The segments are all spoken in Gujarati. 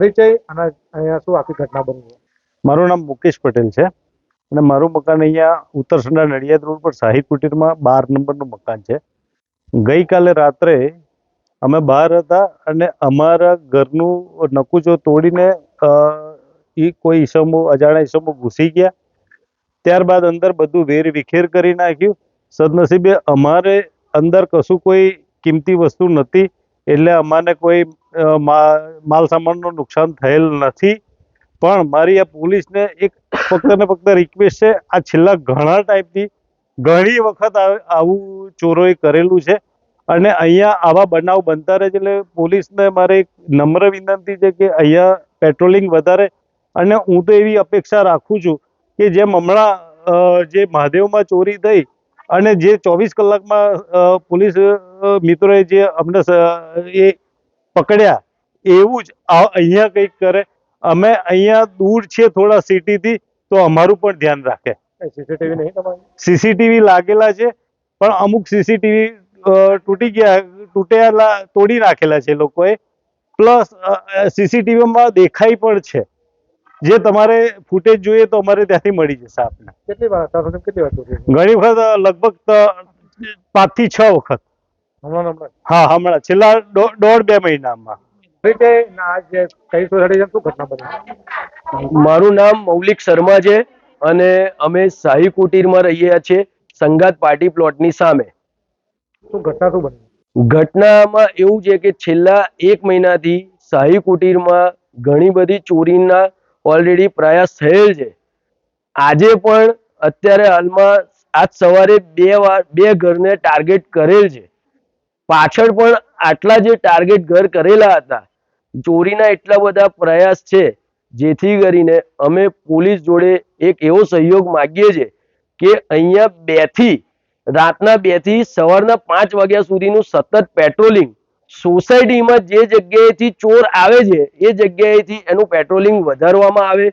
અહીંયા શું આખી ઘટના બની મારું નામ મુકેશ પટેલ છે. અને મારું મકાન અહીંયા ઉત્તરસંડા નડિયાદ રોડ પર શાહી કુટીરમાં બાર નંબરનું મકાન છે. ગઈકાલે રાત્રે અમે બહાર હતા અને અમારા ઘરનું નકુચો તોડીને એ કોઈ ઈસમો, અજાણ્યા ઈસમો ઘૂસી ગયા. ત્યારબાદ અંદર બધું વેર વિખેર કરી નાખ્યું. સદનસીબે અમારે અંદર કશું કોઈ કિંમતી વસ્તુ નથી. એટલે અમારે કોઈ માલ સામાનનું નુકસાન થયેલ નથી. પણ મારી આ પોલીસને એક ફક્ત ને ફક્ત રિક્વેસ્ટ છે, આ છેલ્લા ઘણા ટાઈમથી ઘણી વખત આવું ચોરોએ કરેલું છે. અને અહીંયા આવા બનાવ બનતા રહે છે એટલે પોલીસને મારે એક નમ્ર વિનંતી છે કે અહીંયા પેટ્રોલિંગ વધારે. અને હું તો એવી અપેક્ષા રાખું છું કે જેમ હમણાં જે મહાદેવમાં ચોરી થઈ અને જે ચોવીસ કલાકમાં પોલીસ મિત્રોએ જે અમને એ પકડ્યા. એવું જ અહીંયા કંઈક કરે. અમે અહીંયા દૂર છીએ થોડા સિટીથી તો અમારું પણ ધ્યાન રાખે. સીસીટીવી નહીં સીસીટીવી લાગેલા છે પણ અમુક સીસીટીવી તૂટી ગયા તૂટેલા તોડી નાખેલા છે લોકોએ. પ્લસ સીસીટીવીમાં દેખાય પણ છે. જે તમારે ફૂટેજ જોઈએ તો અમારે ત્યાંથી મળી જશે આપને. કેટલી વાર કેટલી વાર ઘણી વખત લગભગ પાંચથી છ વખત. હા હમણાં. છેલ્લા દોઢ બે મહિનામાં. મારું નામ મૌલિક શર્મા છે અને અમે શાહી કુટીરમાં રહીએ છીએ સંગાત પાર્ટી પ્લોટની સામે. ઘટના શું બની? ઘટનામાં એવું છે કે છેલ્લા એક મહિનાથી શાહી કુટીરમાં ઘણી બધી ચોરીના ઓલરેડી પ્રયાસ થયેલ છે. આજે પણ અત્યારે હાલમાં આજ સવારે બે વાર બે ઘરને ટાર્ગેટ કરેલ છે. પાછળ પણ આટલા જે ટાર્ગેટ ઘર કરેલા હતા, ચોરીના એટલા બધા પ્રયાસ છે, જેથી કરીને અમે પોલીસ જોડે એક એવો સહયોગ માગીએ છીએ કે અહીંયા બેથી રાતના બેથી સવારના પાંચ વાગ્યા સુધીનું સતત પેટ્રોલિંગ સોસાયટીમાં જે જગ્યાએથી ચોર આવે છે, એ જગ્યાએથી એનું પેટ્રોલિંગ વધારવામાં આવે.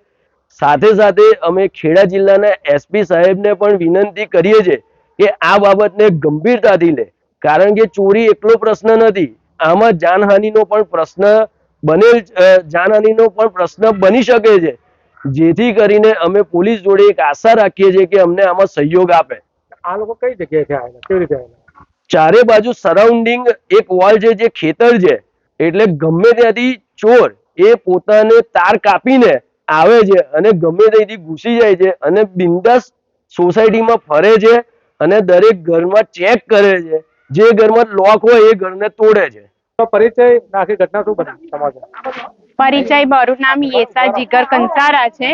સાથે સાથે અમે ખેડા જિલ્લાના એસપી સાહેબને પણ વિનંતી કરીએ છીએ કે આ બાબતને ગંભીરતાથી લે. કારણ કે ચોરી એકલો પ્રશ્ન નથી. આમાં જાનહાનિનો પણ પ્રશ્ન બનેલ જાનહાનિનો પણ પ્રશ્ન બની શકે છે. જેથી કરીને અમે પોલીસ જોડે એક આશા રાખીએ છીએ કે અમને આમાં સહયોગ આપે. આ લોકો કઈ જગ્યાએથી આવેલા? કેવી રીતે આવેલા? ચારે બાજુ સરાઉન્ડિંગ એક વોલ છે જે ખેતર છે. એટલે ગમે ત્યાંથી ચોર એ પોતાને તાર કાપીને આવે છે અને ગમે ત્યાંથી ઘૂસી જાય છે અને બિંદાસ સોસાયટીમાં ફરે છે અને દરેક ઘરમાં ચેક કરે છે. જે ઘરમાં લોક હોય એ ઘરને તોડે છે. તો પરિચય આખી ઘટના શું બની પરિચય મારું નામ યેસા જીગર કંસારા છે.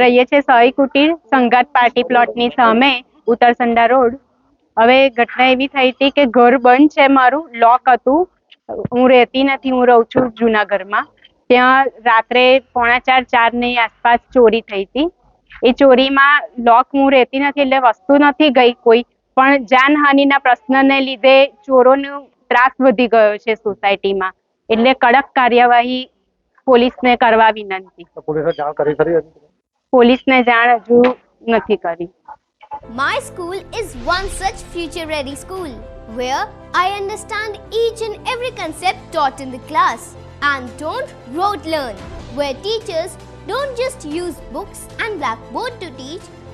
રહીએ છે સહી કુટીર સંગાત પાર્ટી પ્લોટની સામે ઉત્તરસંડા રોડ. હવે ઘટના એવી થઈ હતી કે ઘર બંધ છે મારું લોક હતું. હું રહેતી નથી હું રહું છું જૂના ઘરમાં. ત્યાં રાત્રે પોણા ચાર ચારની આસપાસ ચોરી થઈ હતી. એ ચોરીમાં લોક હું રહેતી નથી એટલે વસ્તુ નથી ગઈ કોઈ. પણ જાનહાનિના પ્રશ્નને લીધે ચોરોનો ત્રાસ વધી ગયો છે સોસાયટીમાં એટલે કડક કાર્યવાહી પોલીસને કરવા વિનંતી તો જાણ કરી ખરી પોલીસને જાણ હજુ નથી કરી My school is one such future ready school where I understand each and every concept taught in the class and don't rote learn, where teachers don't just use books and blackboard to teach